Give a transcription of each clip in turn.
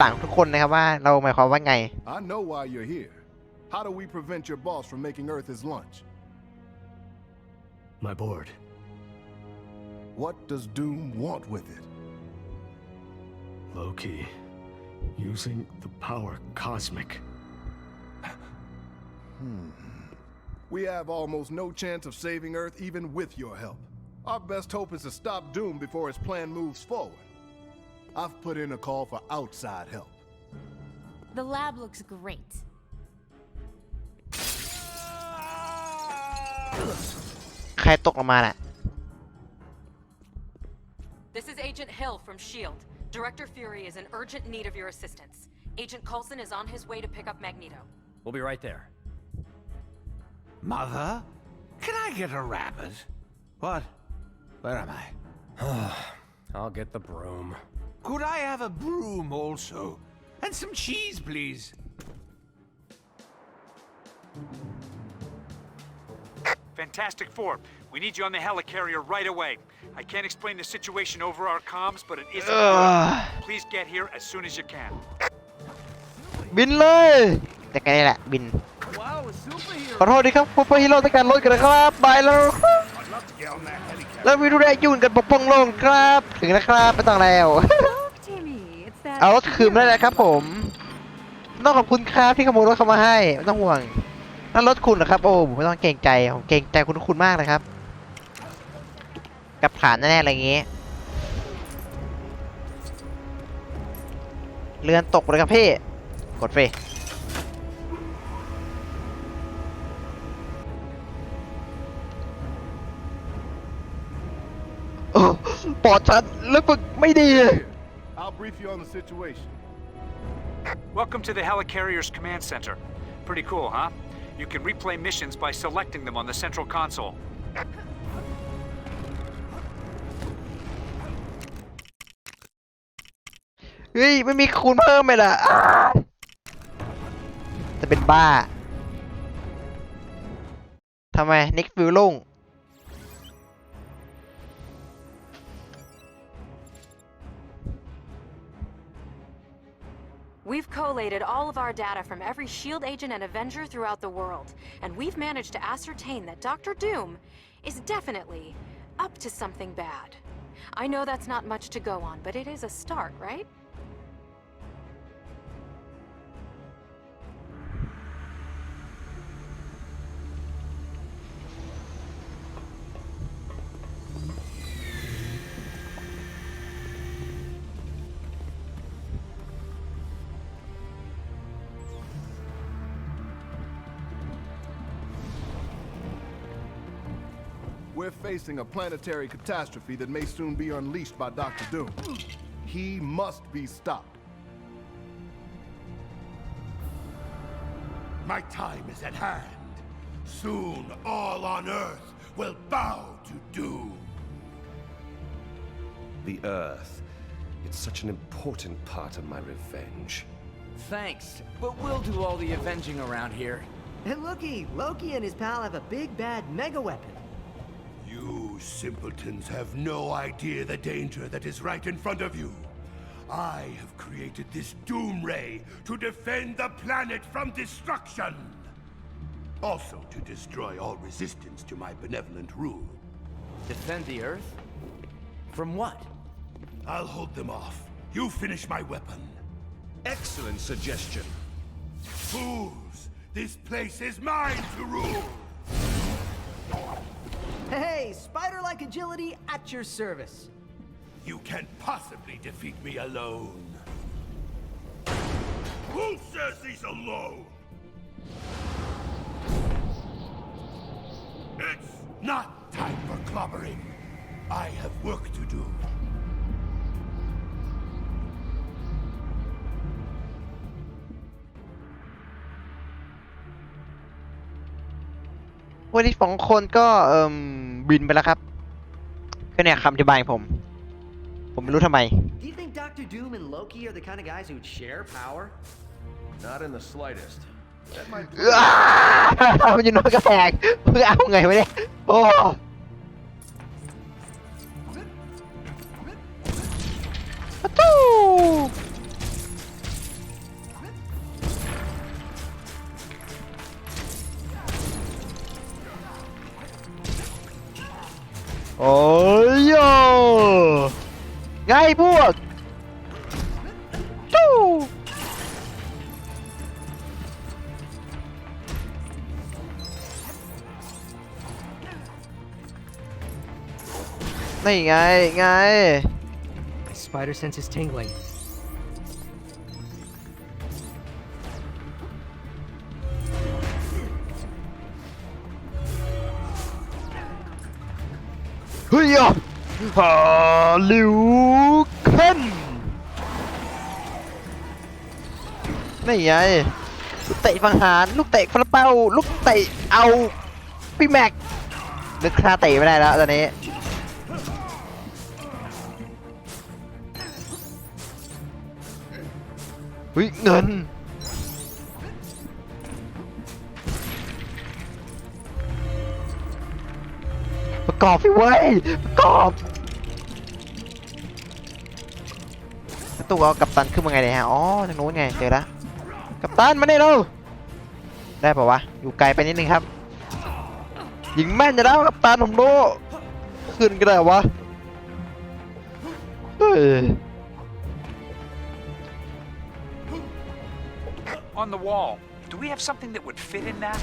หลังทุกคนนะครับว่าเราหมายความว่าไง I know why you're here. How do we prevent your boss from making Earth his lunch? My board. What does Doom want with it? Loki. Using the power cosmic. We have almost no chance of saving Earth even with your help. Our best hope is to stop Doom before his plan moves forward. I've put in a call for outside help. The lab looks great. This is Agent Hill from S.H.I.E.L.D. Director Fury is in urgent need of your assistance. Agent Coulson is on his way to pick up Magneto. We'll be right there. Mother? Can I get a rabbit? What? Where am I? I'll get the broom. Could I have a broom also? And some cheese, please. Fantastic Four, we need you on the helicarrier right away. I can't explain the situation over our comms, but it isn't Ugh. good. Please get here as soon as you can. บินเลย แต่กันนี่แหละ บิน ขอโทษดีครับพวกฮีโร่ต้องการรถกันนะครับบายแล้ว แล้ววิดูแลยุ่นกันปกป้องโลกครับ ถึงนะครับไม่ต้องแล้ว เอารถคืนได้แล้วครับ ผมต้องขอบคุณครับที่ขโมยรถเข้ามาให้ไม่ต้องห่วงนั่นรถคุณเหรอครับ โอ้ผมไม่ต้องเกรงใจผมเกรงใจคุณคุณมากนะครับ กับฐานแน่ๆอะไรอย่างงี้เรือนตกเลยครับพี่กดเฟ ปอดฉันแล้วฝึกไม่ดี I'll brief you on the situation. Welcome to the helicarrier's command center. Pretty cool, huh? You can replay missions by selecting them on the central console. เฮ้ยไม่มีคูณเพิ่มเลยล่ะอ้าจะเป็นบ้าทำไมนิกฟิลลุ่ง We've collated all of our data from every S.H.I.E.L.D. Agent and Avenger throughout the world, and we've managed to ascertain that Dr. Doom is definitely up to something bad. I know that's not much to go on, but it is a start, right? We're facing a planetary catastrophe that may soon be unleashed by Dr. Doom. He must be stopped. My time is at hand. Soon all on Earth will bow to doom. The Earth. It's such an important part of my revenge. Thanks, but we'll do all the avenging around here. And looky, Loki and his pal have a big bad mega weapon. You simpletons have no idea the danger that is right in front of you. I have created this Doom Ray to defend the planet from destruction. Also to destroy all resistance to my benevolent rule. Defend the Earth? From what? I'll hold them off. You finish my weapon. Excellent suggestion. Fools! This place is mine to rule! Hey, spider-like agility at your service. You can't possibly defeat me alone. Who says he's alone? It's not time for clobbering. I have work to do. วันนี้สองคนก็เอ่มบินไปแล้วครับก็เนี่ยคำอธิบายของผม ผมไม่รู้ทำไม Do you think Doctor Doom and Loki are the kind of guys who'd share power? Not in the slightest. That might อ้ามันอยู่นอกกระแพงเพื่อเอาไงวะเนี่ยโอ้ปะทู Oh Ojo! Ngay buộc! Chu! Này ngay, ngay! My spider sense is tingling. เฮ้ยอะฮาลิวเคนนี่ไงลูกเตะฟังหารลูกเตะฟลาเป้าลูกเตะเอาพี่แม็กนึกคาเตะไม่ได้แล้วตอนนี้เฮ้ยเงิน ประกอบพี่เว้ยประกอบประตูเอากัปตันขึ้นมาไงเนี่ยฮะ อ๋อทางนู้นไง เจอแล้วกัปตันมาเนี่ยเราได้ปะวะ อยู่ไกลไปนิดนึงครับ ยิงแม่นจะแล้วกัปตันผมรู้ขึ้นก็ได้วะ เฮ้ย On the wall. Do we have something that would fit in that?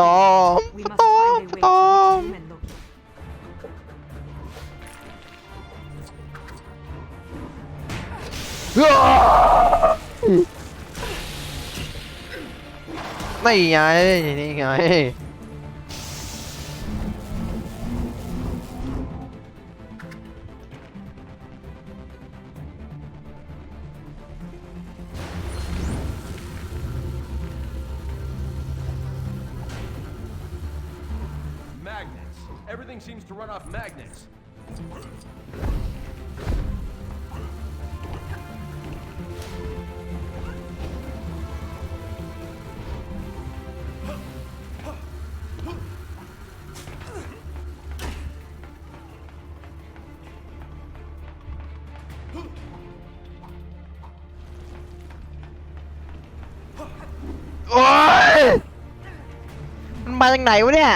ตอม peeled. We ต must อม find a way ตอ to ม reach Doom and Loki. ไม่ไงนี่ไง Magnets. Everything seems to run off magnets. Ôi! โอ้ย มันมาจากไหนวะเนี่ย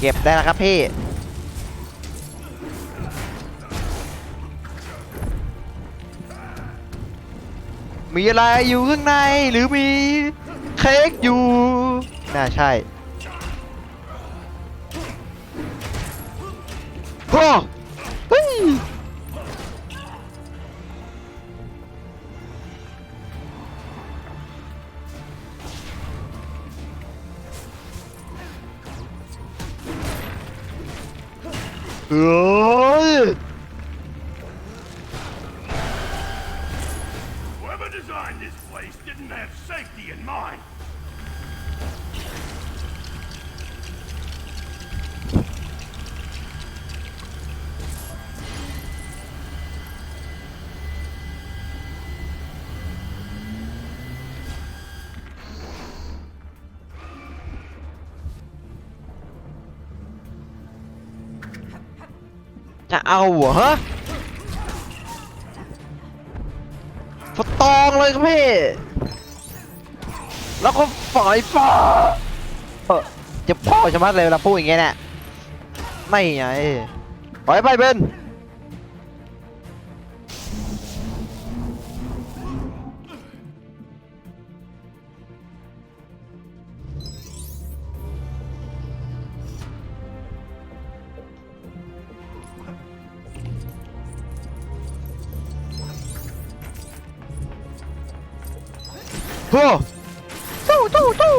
เก็บได้แล้วครับพี่ มีอะไรอยู่ข้างในหรือมีเค้กอยู่ น่าใช่โอ้เฮ้ย Whoever designed this place didn't have safety in mind. Chà ầu hả? Phật tong lên các พี่แล้วก็ฝอยฟ้าเออจะพ่อชะมัดเลยเวลาพูดอย่างเงี้ยเนี่ยไม่ไงปล่อยไปเบน โอ้ตู้ตู้ตู้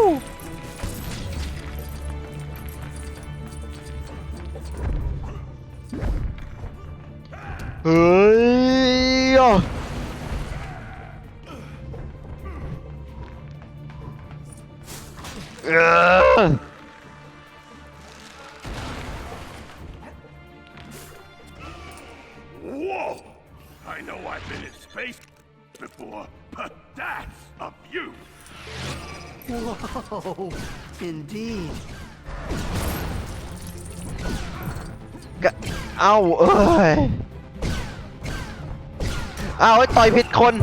เอ้าเอ้ยเอ้าไอต่อยผิดคน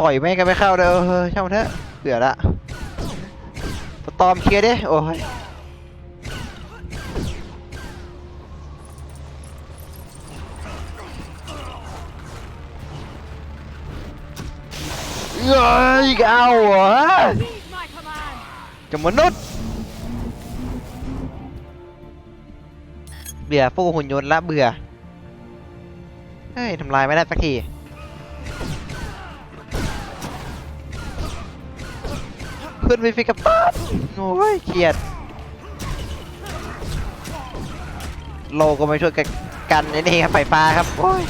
ต่อยแม่งกันไม่เข้าเลยเออช่างมันเถอะเบื่อละ สตอมเคลียร์ดิโอ้ยเอ้ยเอาเหรอจะมนุษย์เบื่อฟูหุ่นยนต์ละเบื่อ เฮ้ยทำลายไม่ได้สักที ขึ้นไปฟิกกับตันโอ้ยเครียด โลก็ไมาช่วยกันกันนี่ครับไฟฟ้าครับโอ้ย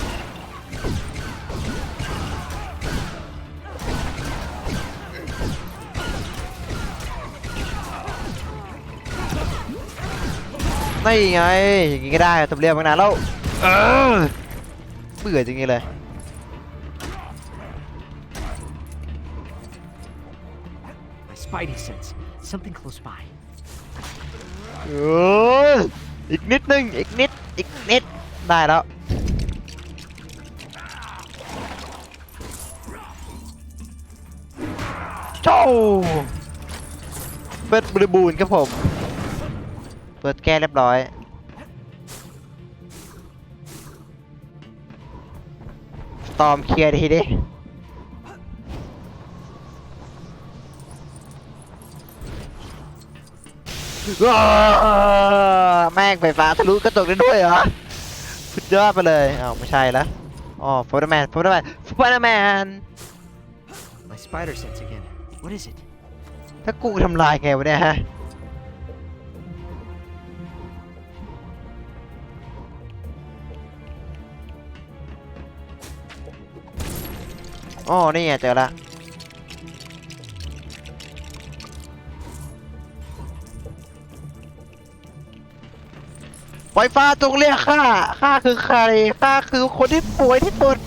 นี่ไงอย่างงี้ก็ได้ตัวเรียกมานานแล้วเออเบื่อจริงๆเลย spidey sense. Something close by. เอออีกนิดนึง อีกนิด อีกนิด ได้แล้ว โจ้เปิดบริบูรณ์ครับผม เปิดแก้เรียบร้อย ตอมเคลียร์ทีดิ แม่งไฟฟ้าทะลุกระจกได้ด้วยเหรอสุดยอดไปเลยอ้าวไม่ใช่แล้วอ๋อโฟร์แมนโฟร์แมนสไปเดอร์แมน My spider sense again. What is it? ถ้ากูทำลายไงวะเนี่ยฮะอ๋อนี่ไงเจอละ ไฟฟ้าจงเรียกข้าข้าคือใครข้าคือคนที่ป่วยที่สุด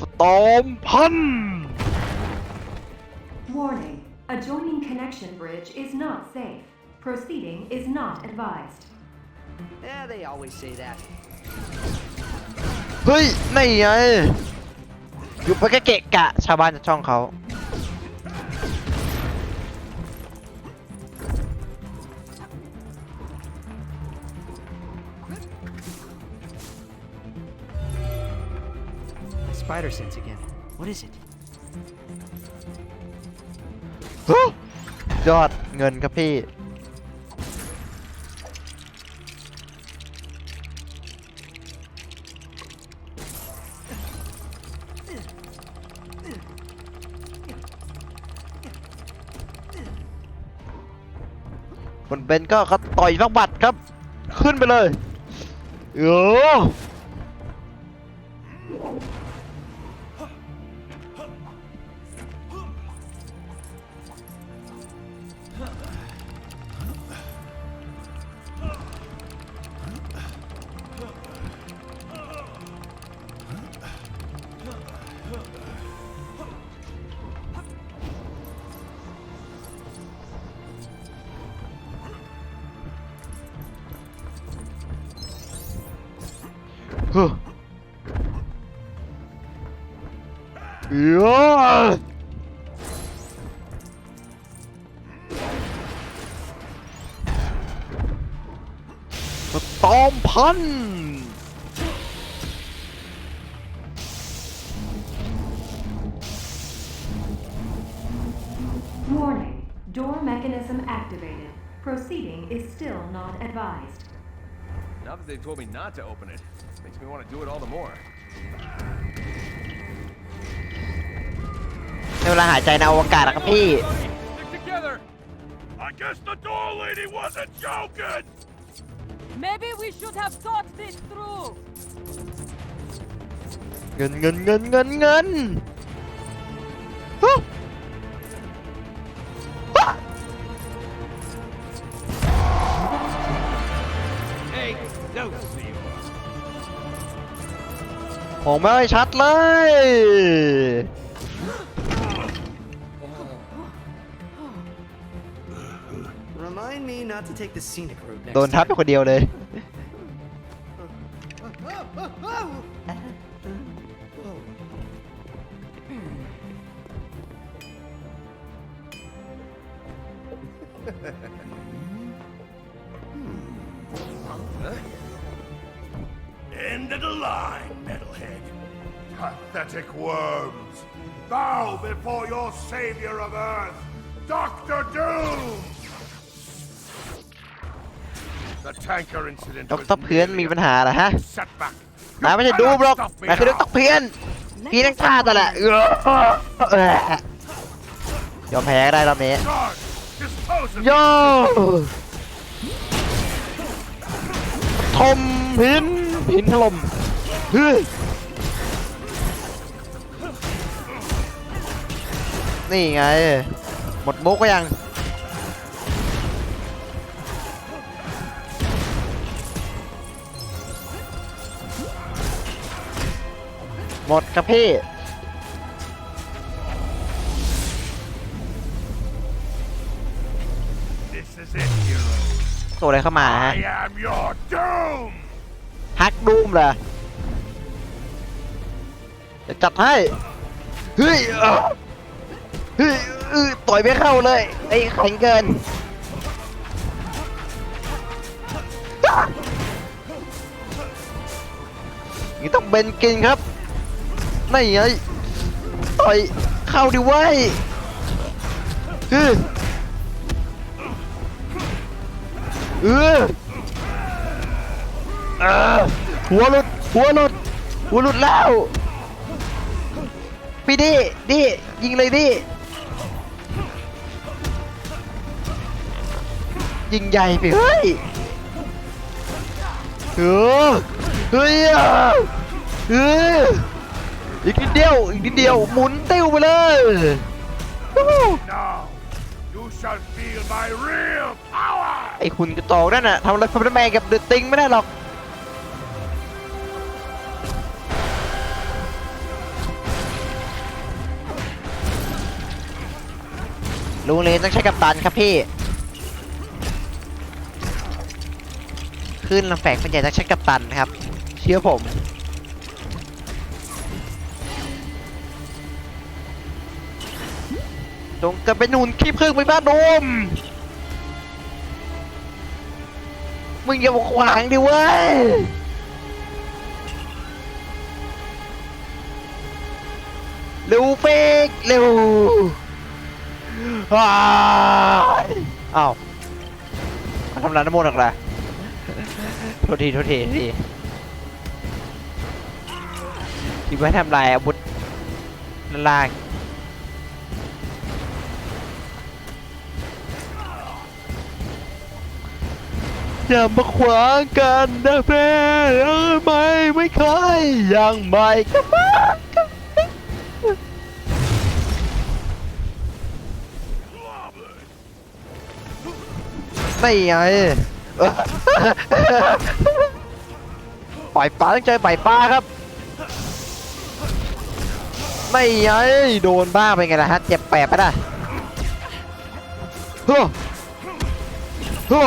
สตอมพัน Warning. Adjoining connection bridge is not safe. Proceeding is not advised. Yeah, they always say that. เฮ้ยนี่ไงอยู่ไปก็เกะกะ ชาวบ้านจะช่องเขา My spider sense again. What is it? ยอดเงินครับพี่ เป็นก็เขาต่อยฟักบัตรครับ ขึ้นไปเลยเออ ตอมพัน Warning. Door mechanism activated. Proceeding is still not advised. Now that they've told me not to open it, makes me want to do it all the more. ในเวลาหายใจในอวกาศนะครับพี่ Stick together! I guess the door lady wasn't joking! Maybe we should have thought this through. เงินเงินเงินเงินเงินฮะฮะ Take those for you. มองไม่ค่อยชัดเลย Remind me not to take the scenic route next โดนทับไปคนเดียวเลย End of the line, metalhead. Pathetic worms. Bow before your savior of Earth, Doctor Doom! The tanker incident ด็อก was เตอร์เพื่อนมีปัญหาเหรอฮะ setback. นายไม่ใช่ดูบล็อกนายคือด็อกเตอร์เพื่อนพี่ต้องฆ่าแต่นแหละเออเออยอมแพ้ก็ได้รอบนี้ Guard, dispose of โย่ทมพินพินถล่มเฮ้ยนี่ไง หมดมุกก็ยัง หมดครับพี่ This is it, hero. ตัวอะไรเข้ามาฮะ I am your doom! ฮักดูมเหรอจะจัดให้ เฮ้ยเอ้าเฮ้ยเออต่อยไม่เข้าเลย ไอ้แข็งเกินอะนี่ต้องเบนกินครับ นี่ไงต่อยเข้าดิเว้ยเฮ้ยเออเออหัวหลุดหัวหลุดหัวหลุดแล้วพี่ดิดิยิงเลยดิยิงใหญ่ไปเฮ้ยเออเฮ้ยเออ อีกนิดเดียวอีกนิดเดียวหมุนติ้วไปเลยวู้ฮู้ Now, you shall feel my real power! ไอ้คุณกระจอกนั่นน่ะทำอะไรพันแมนกับเดอะติงไม่ได้หรอก ลุงเลนต้องใช้กับตันครับพี่ ขึ้นลำแฝงเป็นใหญ่ต้องใช้กับตันครับ เชื่อผม จงกลับไปหนุนขี้พึ่งไปบ้านโดม มึงอย่ามาขวางดิเว้ยเร็วเฟกเร็วอ้ายอ้าวทำร้านน้ำมนต์หรอกล่ะโทษทีโทษทีโทษทีคิดว่าทำลายอาวุธนั่นล่าง อย่ามาขวางกันนะเพื่อนเออไม่ไม่เคยยังไม่ก็มาไม่ไงปล่อยปลาต้องเจอปล่อยปลาครับไม่ไงโดนบ้าไปไงล่ะฮะเจ็บแปบไปะนะเฮ้อเฮ้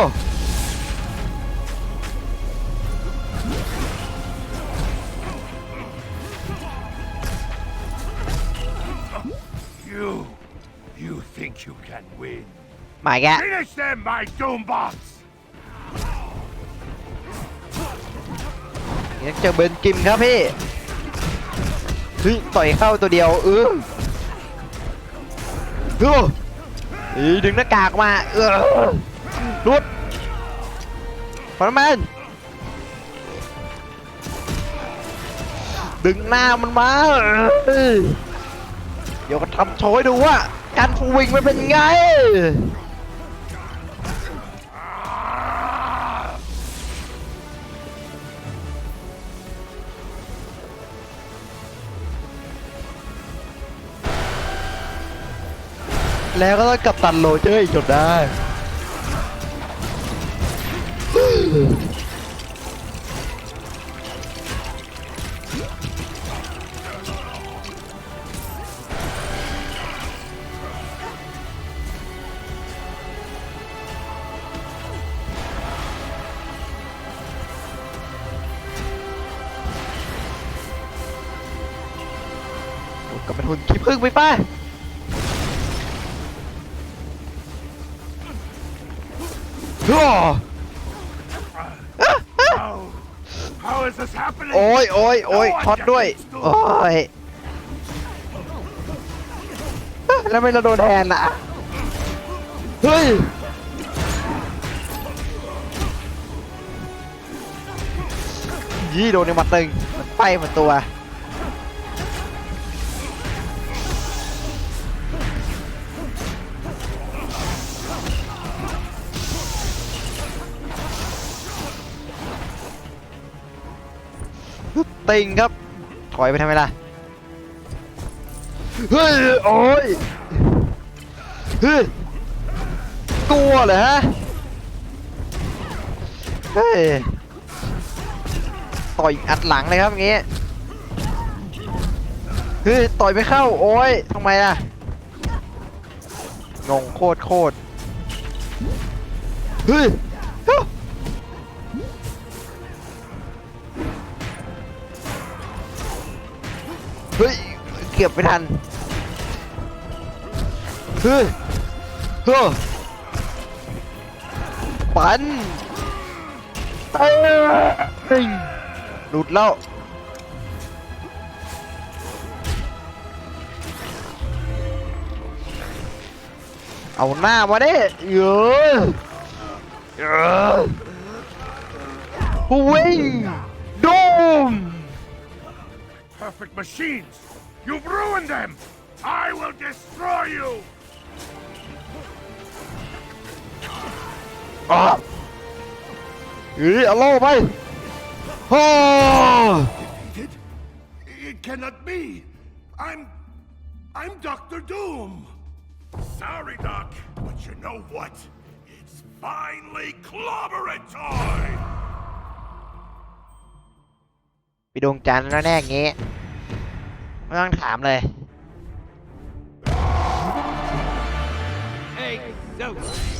มายแกะ Finish them, my Doombots! ยังเจอเบนกิมครับพี่เฮ้ยต่อยเข้าตัวเดียวเออเอออีดึงหน้ากากมาเออรุดพอแมนดึงหน้ามันมาเออเดี๋ยวก็ทำโชว์ให้ดูว่าการฟูวิงมันเป็นไง แล้วก็ต้องกับตันโรเจอร์อีกจนได้ก็เป็นหุ่นขี้ผึ้งไปป้า ยโอ้ยโอ้ยช็อตด้วย โอ้ย แล้วไม่เราโดนแทนล่ะ เฮ้ย ยี่โดนในหมัดตึงมันไปหมดตัว ติงครับ ถอยไปทำไมล่ะ เฮ้ย โอ้ย เฮ้ย กลัวเหรอฮะ เฮ้ย ต่อยอัดหลังเลยครับงงี้ เฮ้ย ต่อยไม่เข้า โอ้ยทำไมล่ะ งงโคตรโคตร เฮ้ย ก็บไม่ทันเฮ้ยเฮ้ยปันเอ้ยหลุดแล้วเอาหน้ามาดิเยอะเยอะวิ่งดูม Perfect machines! You've ruined them! I will destroy you! อ่ะเฮ้ยเอาโล่ไปโอ้ Defeated? It cannot be! I'm... I'm Doctor Doom! Sorry, Doc, but you know what? It's finally clobbering time! ไปดวงจันทร์แล้วแน่อย่างงี้ ไม่ต้องถามเลย Hey, Zeus!